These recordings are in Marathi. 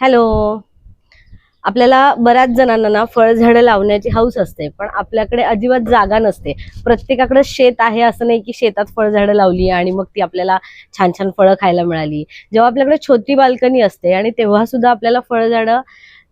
हॅलो. आपल्याला बऱ्याच जणांना ना फळझाडं लावण्याची हौस असते पण आपल्याकडे अजिबात जागा नसते. प्रत्येकाकडे शेत आहे असं नाही की शेतात फळझाडं लावली आणि मग ती आपल्याला छान छान फळं खायला मिळाली. जेव्हा आपल्याकडे छोटी बाल्कनी असते आणि तेव्हा सुद्धा आपल्याला फळझाडं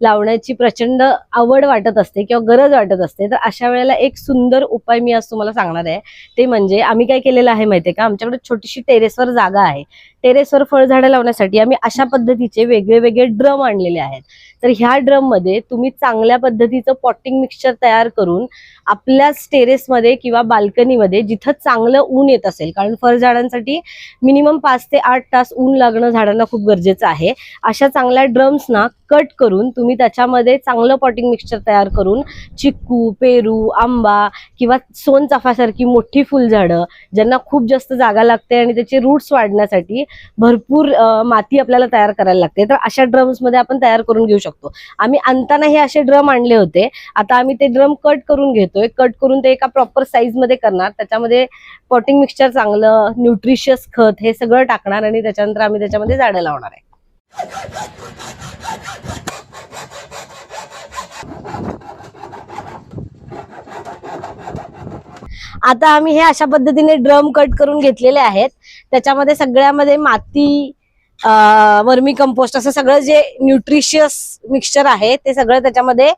लावण्याची प्रचंड आवड वाटत असते किंवा गरज वाटत असते. तर अशा वेळेला एक सुंदर उपाय मी आज तुम्हाला सांगणार आहे. ते म्हणजे आम्ही काय केलेलं आहे माहितीये का? आमच्याकडे छोटीशी टेरेसवर जागा आहे. टेरेसवर फळझाडं लावण्यासाठी आम्ही अशा पद्धतीचे वेगळे वेगळे ड्रम आणलेले आहेत. तर ह्या ड्रममध्ये तुम्ही चांगल्या पद्धतीचं पॉटिंग मिक्सचर तयार करून आपल्याच टेरेसमध्ये किंवा बाल्कनीमध्ये जिथं चांगलं ऊन येत असेल कारण फळझाडांसाठी मिनिमम पाच ते आठ तास ऊन लागणं झाडांना खूप गरजेचं आहे. अशा चांगल्या ड्रम्स ना कट करून तुम्ही त्याच्यामध्ये चांगलं पॉटिंग मिक्सचर तयार करून चिक्कू पेरू आंबा किंवा सोनचाफासारखी मोठी फुलझाडं ज्यांना खूप जास्त जागा लागते आणि त्याचे रूट्स वाढण्यासाठी भरपूर माती आपल्याला तयार करायला लागते. तर अशा ड्रम्समध्ये आपण तयार करून घेऊ शकतो. आम्ही आणताना हे असे ड्रम आणले होते. आता आम्ही ते ड्रम कट करून घेतोय. कट करून ते एका प्रॉपर साईजमध्ये करणार. त्याच्यामध्ये पॉटिंग मिक्सचर चांगलं न्यूट्रिशियस खत हे सगळं टाकणार आणि त्याच्यानंतर आम्ही त्याच्यामध्ये झाडं लावणार आहे. आता आम्ही हे अशा पद्धतीने ड्रम कट करून घेतलेले आहेत. त्याच्यामध्ये सगळ्यामध्ये माती वर्मी कंपोस्ट असं सगळं जे न्यूट्रिशियस मिक्सचर आहे ते सगळं त्याच्यामध्ये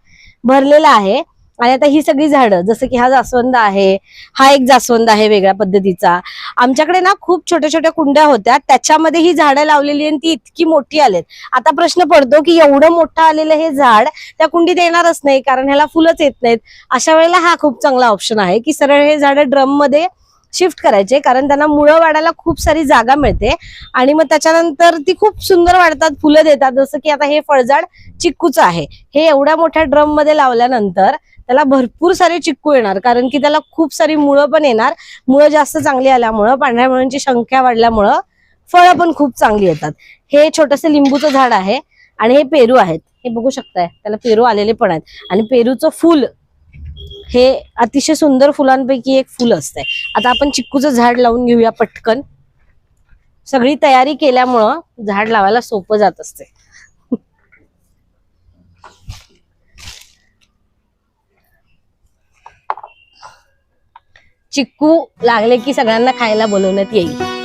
भरलेलं आहे. आणि आता ही सगळी झाडं जसं की हा जास्वंद आहे हा एक जास्वंद आहे वेगळ्या पद्धतीचा. आमच्याकडे ना खूप छोट्या छोट्या कुंड्या होत्या त्याच्यामध्ये ही झाडं लावलेली आणि ती इतकी मोठी आलेत. आता प्रश्न पडतो की एवढं मोठं आलेलं हे झाड त्या कुंडीत येणारच नाही कारण ह्याला फुलंच येत नाहीत. अशा वेळेला हा खूप चांगला ऑप्शन आहे की सरळ हे झाड ड्रममध्ये शिफ्ट करायचे कारण त्यांना मुळं वाढायला खूप सारी जागा मिळते आणि मग त्याच्यानंतर ती खूप सुंदर वाढतात फुलं देतात. जसं की आता हे फळझाड चिक्कूचं आहे. हे एवढ्या मोठ्या ड्रममध्ये लावल्यानंतर त्याला भरपूर सारे चिक्कू येणार कारण की त्याला खूप सारी मुळं पण येणार. मुळं जास्त चांगली आल्यामुळं पांढऱ्या मुळांची संख्या वाढल्यामुळं फळं पण खूप चांगली येतात. हे छोटंसं लिंबूचं झाड आहे आणि हे पेरू आहेत. हे बघू शकताय त्याला पेरू आलेले पण आहेत. आणि पेरूचं फुल हे अतिशय सुंदर फुलांपैकी एक फुल असतंय. आता आपण चिक्कूचं झाड लावून घेऊया पटकन. सगळी तयारी केल्यामुळं झाड लावायला सोपं जात असते चिक्कू लागले की सगळ्यांना खायला बोलवण्यात येईल.